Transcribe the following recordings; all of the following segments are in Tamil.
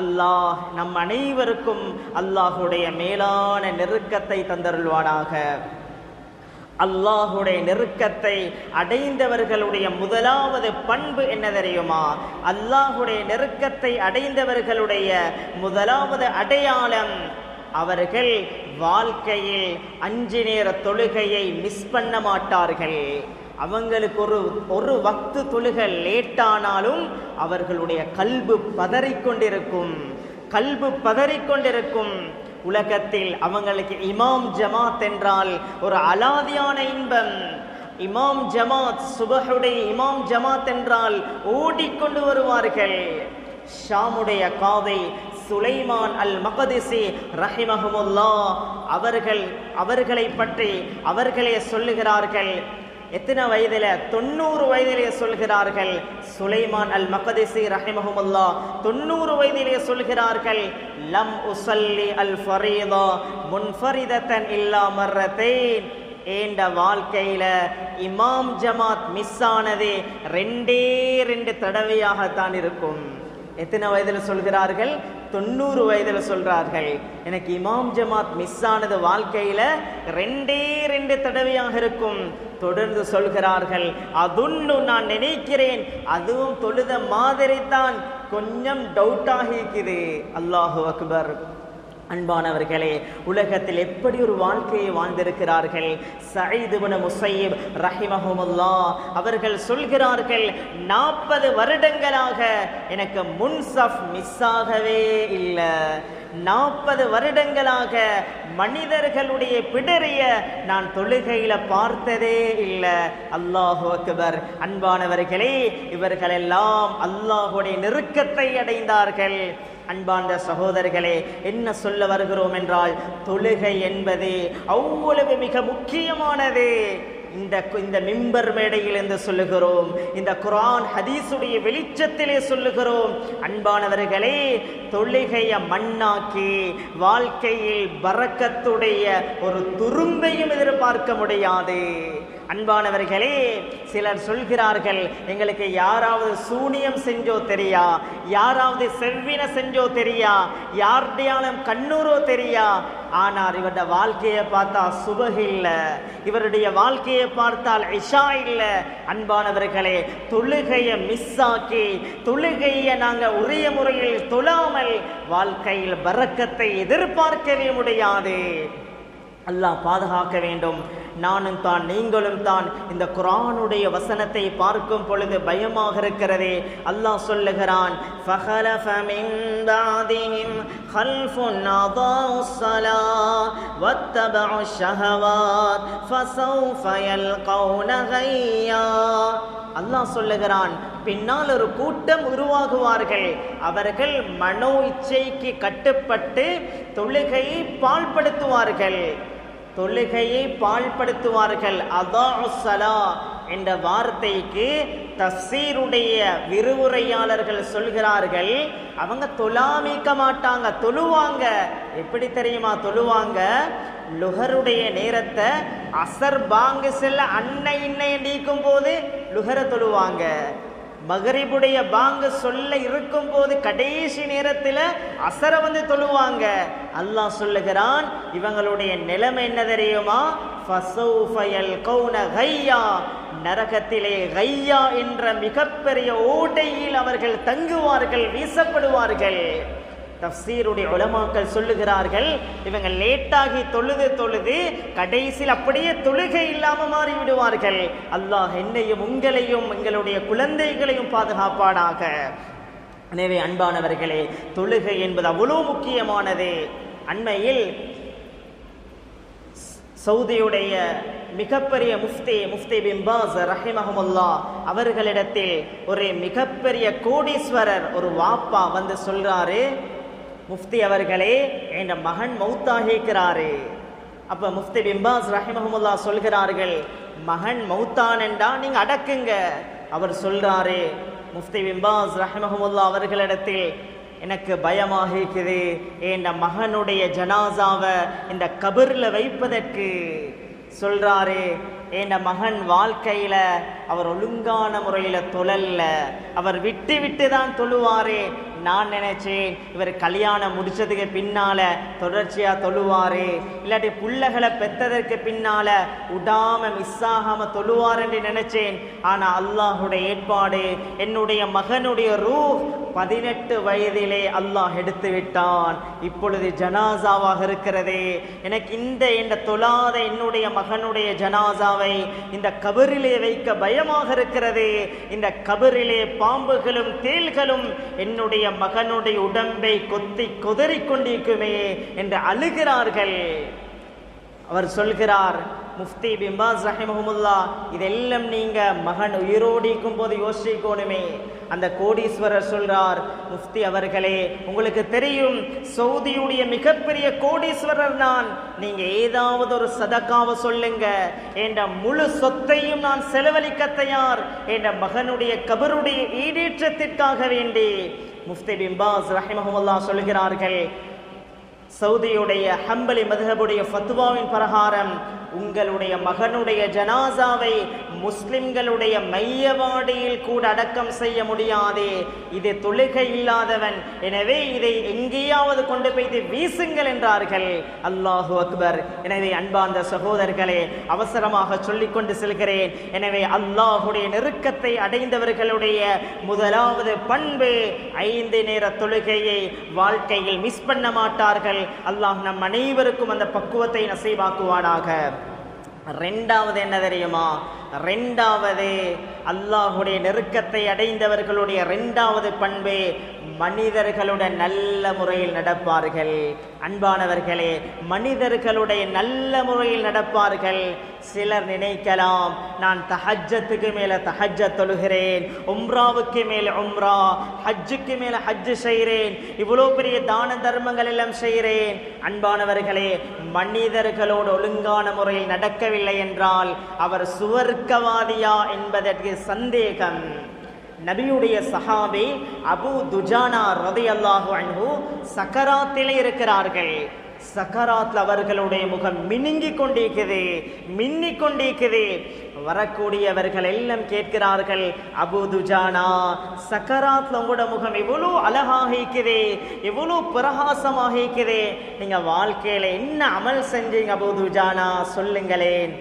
அல்லாஹ் நம் அனைவருக்கும் அல்லாஹுடைய மேலான நெருக்கத்தை தந்தருள்வானாக. அல்லாஹுடைய நெருக்கத்தை அடைந்தவர்களுடைய முதலாவது பண்பு என்ன தெரியுமா? அல்லாஹுடைய நெருக்கத்தை அடைந்தவர்களுடைய முதலாவது அடையாளம் அவர்கள் வாழ்க்கையில் அஞ்சு நேர தொழுகையை மிஸ் பண்ண மாட்டார்கள். அவங்களுக்கு ஒரு ஒரு வக்து தொழுக லேட்டானாலும் அவர்களுடைய கல்பு பதறிக்கொண்டிருக்கும். கல்பு பதறிக்கொண்டிருக்கும். உலகத்தில் அவங்களுக்கு இமாம் ஜமாத் என்றால் ஒரு அலாதியான இன்பம். இமாம் ஜமாத் சுபஹுடைய இமாம் ஜமாத் என்றால் ஓடிக்கொண்டு வருவார்கள். ஷாமுடைய காதை சுலைமான் அல் மகதிசி ரஹிமஹமுல்லா அவர்கள் அவர்களை பற்றி அவர்களே சொல்லுகிறார்கள். எத்தனை வயதில? தொண்ணூறு வயதிலே சொல்கிறார்கள். சுலைமான் அல் மகதிசி ரஹிமஹமுல்லா தொண்ணூறு வயதிலே சொல்கிறார்கள் லம் உசல்லி அல் ஃபரீதா முன்ஃபரிதத்தன் இல்லா மர்ரத்தேன் ஏண்ட வாழ்க்கையில இமாம் ஜமாத் மிஸ் ஆனதே ரெண்டே ரெண்டு தடவையாகத்தான் இருக்கும். எத்தனை வயதில் சொல்கிறார்கள்? தொண்ணூறு வயதில் சொல்றார்கள். எனக்கு இமாம் ஜமாத் மிஸ் ஆனது வாழ்க்கையில ரெண்டே ரெண்டு தடவையாக இருக்கும். தொடர்ந்து சொல்கிறார்கள் அதுன்னு நான் நினைக்கிறேன். அதுவும் தொழுத மாதிரி தான் கொஞ்சம் டவுட் ஆகிக்குது. அல்லாஹு அக்பர். அன்பானவர்களே உலகத்தில் எப்படி ஒரு வாழ்க்கையை வாழ்ந்திருக்கிறார்கள்? சயீதுபன முசைப் ரஹிமஹமுல்லா அவர்கள் சொல்கிறார்கள் நாற்பது வருடங்களாக எனக்கு முன்சஃப் மிஸ் ஆகவே இல்லை. நாற்பது வருடங்களாக மனிதர்களுடைய பிடரிய நான் தொழுகையில பார்த்ததே இல்லை. அல்லாஹு அக்பர். அன்பானவர்களே இவர்களெல்லாம் அல்லாஹுடைய நெருக்கத்தை அடைந்தார்கள். அன்பார்ந்த சகோதரர்களே என்ன சொல்ல வருகிறோம் என்றால் தொழுகை என்பது அவ்வளவு மிக முக்கியமானது. இந்த இந்த மிம்பர் மேடையில் சொல்லுகிறோம் இந்த குரான் ஹதீஸுடைய வெளிச்சத்திலே சொல்லுகிறோம். அன்பானவர்களே தொழுகைய மண்ணாக்கி வாழ்க்கையில் பறக்கத்துடைய ஒரு துரும்பையும் எதிர்பார்க்க முடியாது. அன்பானவர்களே சிலர் சொல்கிறார்கள் எங்களுக்கு யாராவது சூனியம் செஞ்சோ தெரியா? யாராவது செவ்வின செஞ்சோ தெரியா? யாருடையாலும் கண்ணூரோ தெரியா? ஆனால் இவருடைய வாழ்க்கையை பார்த்தா சுபகு இல்லை. இவருடைய வாழ்க்கையை பார்த்தால் இஷா இல்லை. அன்பானவர்களே தொழுகையை மிஸ் ஆக்கி தொழுகையை நாங்கள் உரிய முறையில் தொழாமல் வாழ்க்கையில் பறக்கத்தை எதிர்பார்க்கவே முடியாது. அல்லாஹ் பாதுகாக்க வேண்டும். நானும் தான் நீங்களும் தான் இந்த குரானுடைய வசனத்தை பார்க்கும் பொழுது பயமாக இருக்கிறதே. அல்லாஹ் சொல்லுகிறான் அல்லாஹ் சொல்லுகிறான் பின்னால் ஒரு கூட்டம் உருவாகுவார்கள். அவர்கள் மனோ இச்சைக்கு கட்டுப்பட்டு தொழுகையை பால்படுத்துவார்கள் தொழுகையை பால்படுத்துவார்கள். அதாசலா என்ற வார்த்தைக்கு தஃசீருடைய விரிவுரையாளர்கள் சொல்கிறார்கள். அவங்க தொழாமிக்க மாட்டாங்க தொழுவாங்க. எப்படி தெரியுமா தொழுவாங்க? லுகருடைய நேரத்தை அசர் பாங்கு செல்ல அன்னை இன்னையை நீக்கும் போது லுகர தொழுவாங்க. மகரிபுடைய பாங்க சொல்ல இருக்கும் போது கடைசி நேரத்தில் அசர வந்து தொழுவாங்க. அல்லாஹ் சொல்லுகிறான் இவங்களுடைய நிலைமை என்ன தெரியுமா? ஃபசௌஃபயல் கௌன கையா நரகத்திலே கையா என்ற மிகப்பெரிய ஓட்டையில் அவர்கள் தங்குவார்கள் வீசப்படுவார்கள். தஃசீருடைய உலமாக்கள் சொல்லுகிறார்கள் இவங்க லேட்டாகி தொழுது தொழுது கடைசியில் அப்படியே தொழுகை இல்லாம மாறி விடுவார்கள் அல்லாஹ் என்னையும் உங்களையும் எங்களுடைய குழந்தைகளையும் பாதுகாப்பானாக. எனவே அன்பானவர்களே தொழுகை என்பது அவ்வளோ முக்கியமானது. அண்மையில் சவுதியுடைய மிகப்பெரிய முஃப்தி முஃப்தி பிம்பாஸ் ரஹிமஹமுல்லா அவர்களிடத்தில் ஒரு மிகப்பெரிய கோடீஸ்வரர் ஒரு வாப்பா வந்து சொல்றாரு முஃப்தி அவர்களே என் மகன் மௌத்தாகிக்கிறாரு அப்ப முஃப்தி பிம்பாஸ் ரஹிமஹமுல்லா சொல்கிறார்கள் மகன் மௌத்தான் என்றா நீங்க அடக்குங்க. அவர் சொல்றாரு முஃப்தி பிம்பாஸ் ரஹிமஹமுல்லா அவர்களிடத்தில் எனக்கு பயமாக இருக்குது என் மகனுடைய ஜனாசாவை இந்த கபரில் வைப்பதற்கு. சொல்றாரு என் மகன் வாழ்க்கையில அவர் ஒழுங்கான முறையில தொழல்ல. அவர் விட்டு விட்டு தான் தொழுவாரே. நான் நினைச்சேன் இவர் கல்யாணம் முடிச்சதுக்கு பின்னால தொடர்ச்சியா தொழுவாரு. இல்லாட்டி புள்ளகளை பெத்ததற்கு பின்னால விடாமல் மிஸ் ஆகாம தொழுவார் என்று நினைச்சேன். ஆனா அல்லாஹுடைய ஏற்பாடு என்னுடைய மகனுடைய ரூ பதினெட்டு வயதிலே அல்லாஹ் எடுத்து விட்டான். இப்பொழுது ஜனாசாவாக இருக்கிறதே. எனக்கு இந்த இந்த தொழாத என்னுடைய மகனுடைய ஜனாசாவை இந்த கபரிலே வைக்க பயமாக இருக்கிறது. இந்த கபரிலே பாம்புகளும் தேள்களும் என்னுடைய மகனுடைய உடம்பை கொத்தி கொதறிக் கொண்டிருக்குமே என்று அழுகிறார்கள். அவர் சொல்கிறார் முஃப்தி பிம்பாஸ் ரஹிமஹமுல்லா இதெல்லாம் நீங்க மகன் உயிரோடு இருக்கும் போது யோசிக்கணுமே. அந்த கோடீஸ்வரர் சொல்றார் முஃப்தி அவர்களே உங்களுக்கு தெரியும் சவுதியுடைய மிகப்பெரிய கோடீஸ்வரர் நான். நீங்க ஏதாவது ஒரு சதக்காவை சொல்லுங்க. என்ற முழு சொத்தையும் நான் செலவழிக்க தயார். என்ற மகனுடைய கபருடைய ஈடேற்றத்திற்காக வேண்டி முஃப்தி பிம்பாஸ் ரஹிமஹமுல்லா சொல்கிறார்கள் சவுதியுடைய ஹம்பலி மதுஹபுடைய ஃபத்துவாவின் பிரகாரம் உங்களுடைய மகனுடைய ஜனாசாவை முஸ்லிம்களுடைய மையவாடியில் கூட அடக்கம் செய்ய முடியாதே. இது தொழுகை இல்லாதவன். எனவே இதை எங்கேயாவது கொண்டு போய்த்து வீசுங்கள் என்றார்கள். அல்லாஹு அக்பர். எனவே அன்பார்ந்த சகோதரர்களே அவசரமாக சொல்லிக்கொண்டு செல்கிறேன். எனவே அல்லாஹுடைய நெருக்கத்தை அடைந்தவர்களுடைய முதலாவது பண்பு ஐந்து நேர தொழுகையை வாழ்க்கையில் மிஸ் பண்ண மாட்டார்கள். அல்லாஹ் நம் அனைவருக்கும் அந்த பக்குவத்தை நசைவாக்குவானாக. ரெண்டாவது என்ன தெரியுமா? ரெண்டாவது அல்லாஹுடைய நெருக்கத்தை அடைந்தவர்களுடைய ரெண்டாவது பண்பு மனிதர்களுடன் நல்ல முறையில் நடப்பார்கள். அன்பானவர்களே மனிதர்களுடைய நல்ல முறையில் நடப்பார்கள். சிலர் நினைக்கலாம் நான் தஹஜத்துக்கு மேல தஹஜ தொழுகிறேன் உம்ராவுக்கு மேல உம்ரா ஹஜ்ஜுக்கு மேல ஹஜ்ஜு செய்கிறேன் இவ்வளோ பெரிய தான தர்மங்கள் எல்லாம் செய்கிறேன். அன்பானவர்களே மனிதர்களோடு ஒழுங்கான முறையில் நடக்கவில்லை என்றால் அவர் சுவர் ஒழுக்கவாதியா என்பதற்கு சந்தேகம். நபியுடைய சஹாபி அபு துஜானா ரதை அல்லாஹு அன்பு சக்கராத்திலே இருக்கிறார்கள். சக்கராத்ல அவர்களுடைய முகம் மினுங்கி கொண்டிருக்குது மின்னிக் கொண்டிருக்குது வரக்கூடியவர்கள் எல்லாம் கேட்கிறார்கள் அபு துஜானா சக்கராத்ல உங்களோட முகம் எவ்வளோ அழகாக இருக்குது எவ்வளோ பிரகாசமாக இருக்குது. நீங்க வாழ்க்கையில என்ன அமல் செஞ்சீங்க அபு துஜானா? சொல்லுங்களேன்.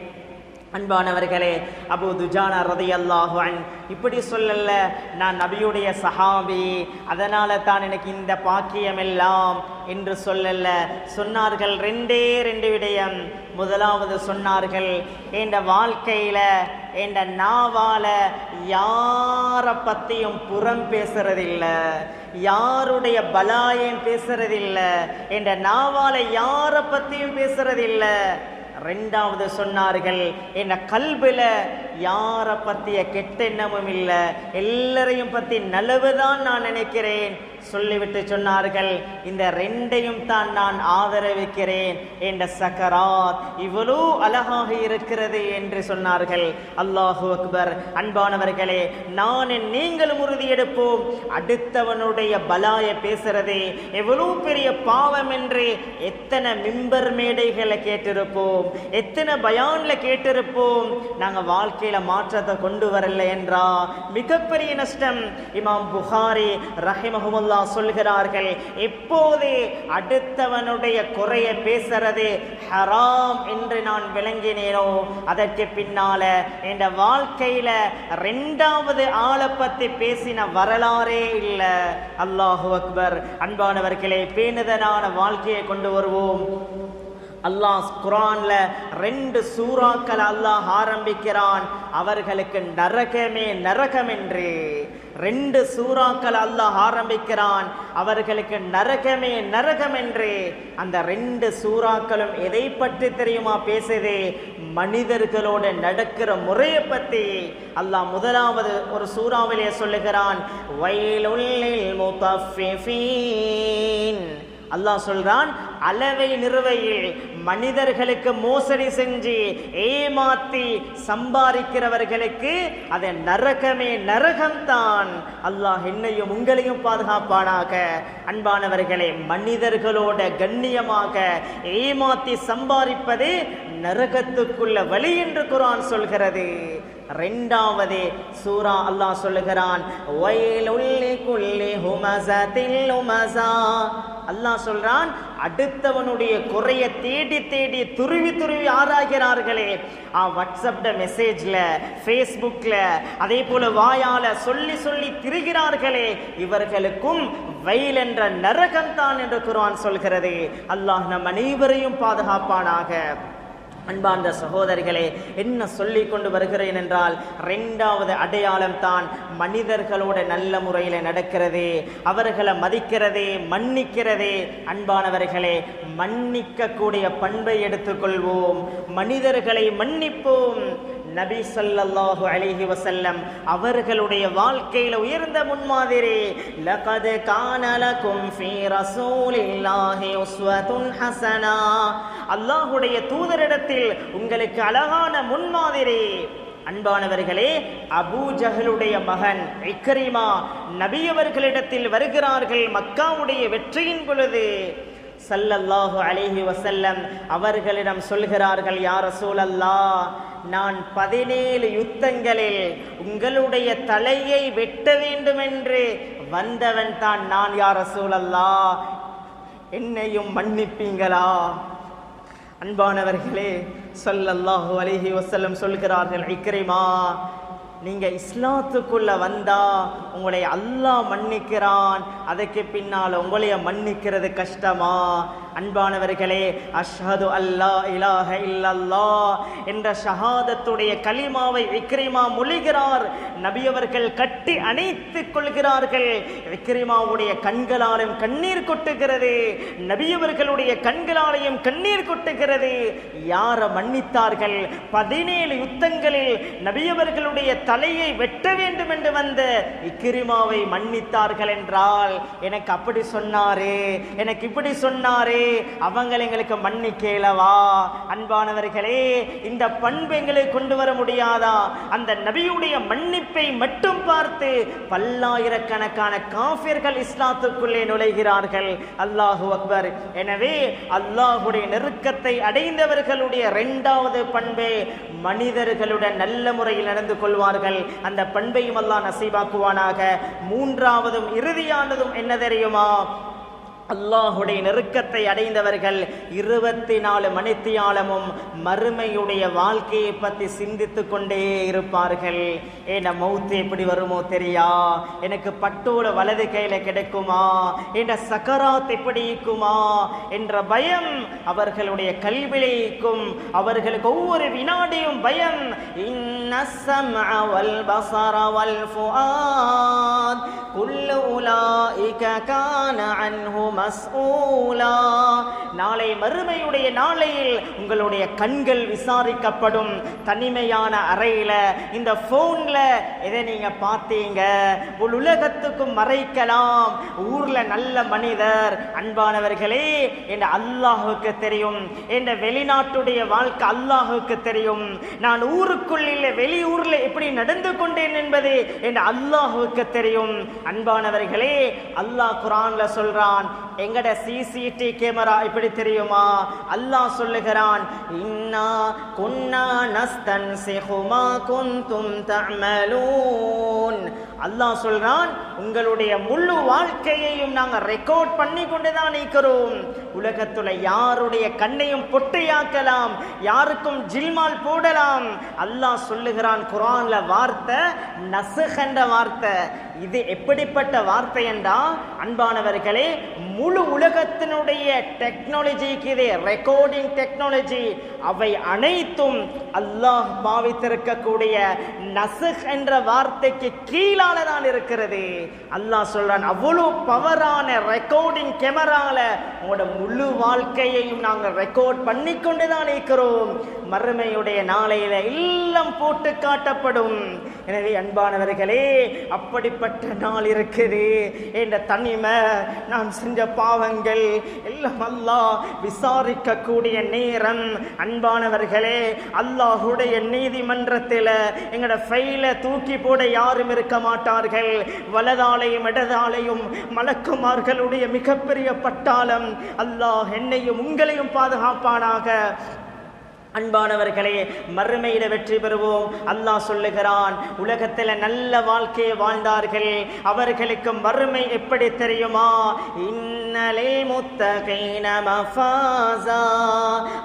அன்பானவர்களே அபு துஜானா ரதை அல்லாஹுவன் இப்படி சொல்லல நான் நபியுடைய சஹாபி அதனால தான் எனக்கு இந்த பாக்கியம் எல்லாம் என்று சொல்லல சொன்னார்கள் ரெண்டே ரெண்டு விடயம். முதலாவது சொன்னார்கள் என்ற வாழ்க்கையில என்ற நாவால யாரை பத்தியும் புறம் பேசுறதில்லை. யாருடைய பலாயம் பேசுறதில்லை. என்ற நாவால யாரை பத்தியும் பேசுறதில்லை. ரெண்டாவது சொன்னார்கள் என்ன கல்வில யாரை பத்திய கெட்ட எண்ணமும் இல்லை எல்லாரையும் பத்தி நல்லவுதான் நான் நினைக்கிறேன். சொல்லிவிட்டு சொன்னார்கள் இந்த ரெண்டையும் தான் நான் ஆதரவிக்கிறேன் என்ற சக்கராத் இவ்வளோ அழகாக இருக்கிறது என்று சொன்னார்கள். அல்லாஹு அக்பர் அன்பானவர்களே நான் நீங்களும் உறுதியெடுப்போம். அடுத்தவனுடைய பலாய பேசுறது எவ்வளோ பெரிய பாவம் என்று எத்தனை மிம்பர் மேடைகளை கேட்டிருப்போம் எத்தனை பயான்ல கேட்டிருப்போம். நாங்க வாழ்க்கையில மாற்றத்தை கொண்டு வரல என்றா மிகப்பெரிய நஷ்டம். இமாம் புகாரி ரஹிமஹமுல்லா சொல்கிறார்கள் இப்போதே அடுத்தவனுடைய குறைய பேசுறது ஹராம் என்று நான் விளங்கினேனோ அதற்கு பின்னால என் வாழ்க்கையில ரெண்டாவது ஆளை பத்தி பேசின வரலாறே இல்லை. அல்லாஹு அக்பர். அன்பானவர்களே பேணுதலான வாழ்க்கையை கொண்டு வருவோம். அல்லாஹ் குரான்ல ரெண்டு சூறாக்கள் அல்லாஹ் ஆரம்பிக்கிறான். அவர்களுக்கு நரகமே நரகம் என்று ரெண்டு சூறாக்கள் அல்லாஹ் ஆரம்பிக்கிறான். அவர்களுக்கு நரகமே நரகம் என்று. அந்த ரெண்டு சூறாக்களும் எதை பற்றி தெரியுமா பேசுது? மனிதர்களோட நடக்கிற முறையை பற்றி அல்லாஹ் முதலாவது ஒரு சூறாவிலே சொல்லுகிறான் வயலுள்ளில் முத்தஃபிஃபீன். அல்லாஹ் சொல்றான் அளவை நிறுவையில் மனிதர்களுக்கு மோசடி செஞ்சு ஏமாத்தி சம்பாதிக்கிறவர்களுக்கு அது நரகமே நரகம்தான். அல்லாஹ் என்னையும் உங்களையும் பாதுகாப்பானாக. அன்பானவர்களே மனிதர்களோட கண்ணியமாக ஏமாத்தி சம்பாதிப்பது நரகத்துக்குள்ள வழி என்று குரான் சொல்கிறது. ரெண்டாவது சூரா அல்லாஹ் சொல்லுகிறான் அல்லாஹ் சொல்றான் அடுத்தவனுடைய குறைய தேடி தேடி துருவி துருவி ஆராய்கிறார்களே. ஆ வாட்ஸ்அப்ல மெசேஜ்ல ஃபேஸ்புக்ல அதே போல வாயால சொல்லி சொல்லி திரிகிறார்களே. இவர்களுக்கும் வயல் என்ற நரகம்தான் என்று குர்ஆன் சொல்கிறது. அல்லாஹ் நம் அனைவரையும் பாதுகாப்பானாக. அன்பார்ந்த சகோதரிகளே என்ன சொல்லி கொண்டு வருகிறேன் என்றால் ரெண்டாவது அடையாளம் தான் மனிதர்களோட நல்ல முறையில் நடக்கிறது அவர்களை மதிக்கிறதே மன்னிக்கிறதே. அன்பானவர்களே மன்னிக்கக்கூடிய பண்பை எடுத்துக்கொள்வோம். மனிதர்களை மன்னிப்போம். நபி ஸல்லல்லாஹு அலிஹி வசல்லம் அவர்களுடைய வாழ்க்கையில உயர்ந்த முன்மாதிரி லகத் கான ஃபீ ரசூலில்லாஹி உஸ்வதுன் ஹசனா. அல்லாஹ்வுடைய தூதரிடத்தில் உங்களுக்கு அழகான முன்மாதிரி. அன்பானவர்களே அபூ ஜஹலுடைய மகன் இக்ரிமா நபியவர்களிடத்தில் வருகிறார்கள் மக்காவுடைய வெற்றியின் பொழுது. சல்லல்லாஹு அலிஹி வசல்லம் அவர்களிடம் சொல்கிறார்கள் யார் சூழல்லா நான் பதினேழு யுத்தங்களில் உங்களுடைய தலையை வெட்ட வேண்டும் என்று வந்தவன் தான் நான் யார் சூழல்லா என்னையும் மன்னிப்பீங்களா? அன்பானவர்களே சொல்லல்லாஹு அலைஹி வசல்லம் சொல்கிறார்கள் இக்ரிமா நீங்க இஸ்லாத்துக்குள்ள வந்தா உங்களை அல்லாஹ் மன்னிக்கிறான். அதுக்கு பின்னால் உங்களைய மன்னிக்கிறது கஷ்டமா? அன்பானவர்களே அஷ்ஹது அல்லா இலாஹ இல்லல்லா என்ற ஷஹாதத்துடைய கலிமாவை விக்ரிமா மொழிகிறார். நபியவர்கள் கட்டி அணைத்துக் கொள்கிறார்கள். விக்ரிமாவுடைய கண்களாலும் கண்ணீர் கொட்டுகிறது. நபியவர்களுடைய கண்களாலையும் கண்ணீர் கொட்டுகிறது. யார மன்னித்தார்கள்? பதினேழு யுத்தங்களில் நபியவர்களுடைய தலையை வெட்ட வேண்டும் என்று வந்த இக்கிரிமாவை மன்னித்தார்கள் என்றால் எனக்கு அப்படி சொன்னாரே எனக்கு இப்படி சொன்னாரே அவங்களை எங்களுக்கு மன்னிக்கலவா? அன்பானவர்களே இந்த பண்பு எங்களை கொண்டு வர முடியாதா? அந்த நபியுடைய மன்னிப்பை மட்டும் பார்த்து பல்லாயிரக்கணக்கான காஃபியர்கள் இஸ்லாத்துக்குள்ளே நுழைகிறார்கள். அல்லாஹு அக்பர். எனவே அல்லாஹுடைய நெருக்கத்தை அடைந்தவர்களுடைய இரண்டாவது பண்பே மனிதர்களுடன் நல்ல முறையில் நடந்து கொள்வார்கள். அந்த பண்பையும் அல்லாஹ் நசீபாக்குவானாக. மூன்றாவதும் இறுதியானதும் என்ன தெரியுமா? அல்லாஹுடைய நெருக்கத்தை அடைந்தவர்கள் இருபத்தி நாலு மணித்தியாலமும் மறுமையுடைய வாழ்க்கையை பற்றி சிந்தித்து கொண்டே இருப்பார்கள். ஏன மௌத்து எப்படி வருமோ தெரியா? எனக்கு பட்டோட வலது கையில் கிடைக்குமா? என்ற சக்கராத் எப்படி இருக்குமா என்ற பயம் அவர்களுடைய கல்விலைக்கும் அவர்களுக்கு ஒவ்வொரு வினாடியும் பயம். குல்லு உலாயிக கான அன்ஹும் மஸ்ஊலா நாளை மறுமையுடைய நாளையில் உங்களுடைய கண்கள் விசாரிக்கப்படும். தனிமையான அறையில் இந்த ஃபோனில் எதை நீங்கள் பார்த்தீங்க? உலகத்துக்கும் மறைக்கலாம். ஊரில் நல்ல மனிதர் அன்பானவர்களே என்ற அல்லாஹுக்கு தெரியும். என்ற வெளிநாட்டுடைய வாழ்க்கை அல்லாஹுக்கு தெரியும். நான் ஊருக்குள் இல்லை வெளியூரில் எப்படி நடந்து கொண்டேன் என்பது என்ற அல்லாஹுக்கு தெரியும். அன்பானவர்களே அல்லாஹ் குரான்ல சொல்றான் எங்கட சிசிடி கேமரா இப்படி தெரியுமா? அல்லாஹ் சொல்லுகிறான் இன்னா குன்னா நஸ்தன் மா குன்தும் அல்லாஹ் சொல்றான் உங்களுடைய முழு வாழ்க்கையையும் நாங்கள் ரெக்கார்ட் பண்ணி கொண்டு தான் நீக்கிறோம் உலகத்துல யாருடைய கண்ணையும் பொட்டையாக்கலாம் யாருக்கும் ஜில்மால் போடலாம். அல்லாஹ் சொல்லுகிறான் குரான்ல வார்த்தை நசுகன்ற வார்த்தை. இது எப்படிப்பட்ட வார்த்தை என்றா அன்பானவர்களே முழு உலகத்தினுடைய டெக்னாலஜிக்கு இது ரெக்கார்டிங் டெக்னாலஜி அவை அனைத்தும் அல்லாஹ் பாவித்திருக்கக்கூடிய நசுக் என்ற வார்த்தைக்கு கீழால தான் இருக்கிறது. அல்லாஹ் சொல்றான் அவ்வளவு பவரான ரெக்கார்டிங் கேமரால உங்களோட முழு வாழ்க்கையையும் நாங்கள் ரெக்கார்ட் பண்ணி கொண்டு தான் இருக்கிறோம். மறுமையுடைய நாளையில எல்லாம் போட்டு காட்டப்படும். எனவே அன்பானவர்களே அப்படிப்பட்ட நாள் இருக்குது. என்ற தனிமை நான் செஞ்ச பாவங்கள் எல்லாம் அல்லாஹ் விசாரிக்கக்கூடிய நேரம். அன்பானவர்களே அல்லாஹுடைய நீதிமன்றத்தில் எங்களோட ஃபைல தூக்கி போட யாரும் இருக்க மாட்டார்கள். வலதாலையும் இடதாலையும் மலக்குமார்களுடைய மிகப்பெரிய பட்டாளம் அல்லாஹ் என்னையும் உங்களையும் பாதுகாப்பானாக அன்பானவர்களே மறுமையில வெற்றி பெறுவோம் அல்லாஹ் சொல்லுகிறான் உலகத்தில் நல்ல வாழ்க்கையை வாழ்ந்தார்கள் அவர்களுக்கு மறுமை எப்படி தெரியுமா இன்னலே முத்தகைன மஃபாஸா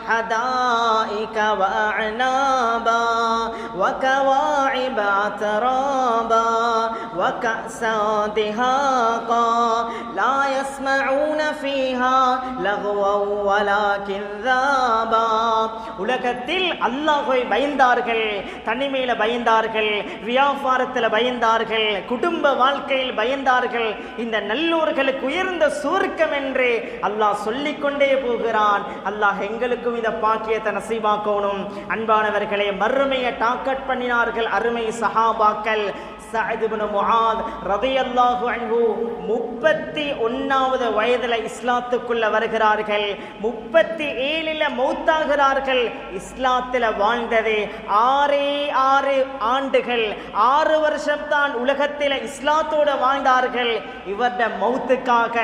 حدائق وأعنابا وكواعب أترابا وكأسا دهاقا لا يسمعون فيها لغوا ولا كذابا உலகத்தில் அல்லாஹை பயந்தார்கள் தனிமையில பயந்தார்கள் வியாபாரத்தில் பயந்தார்கள் குடும்ப வாழ்க்கையில் பயந்தார்கள். இந்த நல்லோர்களுக்கு உயர்ந்த சுருக்கம் என்று அல்லாஹ் சொல்லிக்கொண்டே போகிறான். அல்லாஹ் எங்களுக்கும் இந்த பாக்கியத்தை நசீவாக்கணும் அன்பானவர்களை மறுமையை டாக்கட் பண்ணினார்கள் அருமை சஹாபாக்கள். சஅத் இப்னு முஆத் ரலியல்லாஹு அன்ஹு முப்பத்தி ஒன்னாவது வயதுல இஸ்லாத்துக்குள்ள வருகிறார்கள். முப்பத்தி ஏழில் மௌத்தாகிறார்கள். இஸ்லாத்தில் வாழ்ந்தது ஆறே ஆறு ஆண்டுகள். ஆறு வருஷம் தான் உலகத்தில் இஸ்லாத்தோட வாழ்ந்தார்கள். இவருடைய மௌத்துக்காக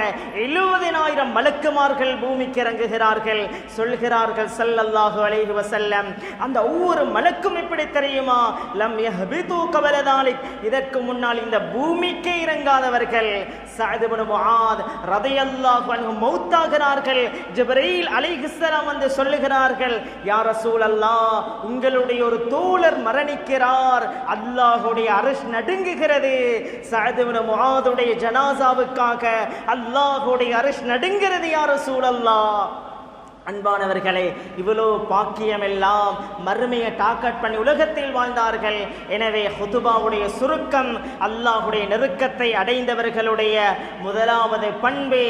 எழுபதினாயிரம் மலக்குமார்கள் பூமிக்கு இறங்குகிறார்கள். சொல்கிறார்கள் சல்லல்லாஹு அலைஹி வசல்லம் அந்த ஒவ்வொரு மலக்கும் எப்படி தெரியுமா? லம் யஹ்பிது கபலதாலிக் இதற்கு முன்னால் இந்த பூமிக்கே இறங்காதவர்கள் சஅத் இப்னு முஆத் ரலியல்லாஹு அன்ஹு மௌத்தாகிறார்கள். ஜிப்ரீல் அலைஹிஸ்ஸலாம் வந்து சொல்லுகிறார்கள் யா ரசூலல்லாஹ் உங்களுடைய ஒரு தோழர் மரணிக்கிறார். அல்லாஹ்வுடைய அரிஷ் நடுங்குகிறது. சஅத் இப்னு முஆதுடைய ஜனாசாவுக்காக அல்லாஹ்வுடைய அரிஷ் நடுங்கிறது யா ரசூலல்லாஹ். அன்பானவர்களே இவ்வளோ பாக்கியமெல்லாம் மறுமையை டாக்கட் பண்ணி உலகத்தில் வாழ்ந்தார்கள். எனவே ஹுதுபாவுடைய சுருக்கம் அல்லாஹுடைய நெருக்கத்தை அடைந்தவர்களுடைய முதலாவது பண்பு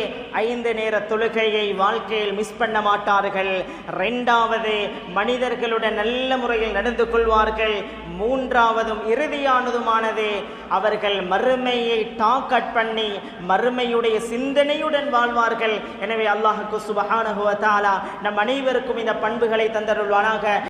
ஐந்து நேர தொழுகையை வாழ்க்கையில் மிஸ் பண்ண மாட்டார்கள். ரெண்டாவது மனிதர்களுடன் நல்ல முறையில் நடந்து கொள்வார்கள். மூன்றாவதும் இறுதியானதுமானது அவர்கள் மறுமையை டாக்கட் பண்ணி மறுமையுடைய சிந்தனையுடன் வாழ்வார்கள். எனவே அல்லாஹுக்கு சுபஹானஹு நம் அனைவருக்கும் இந்த பண்புகளை தந்தருள்வானாக.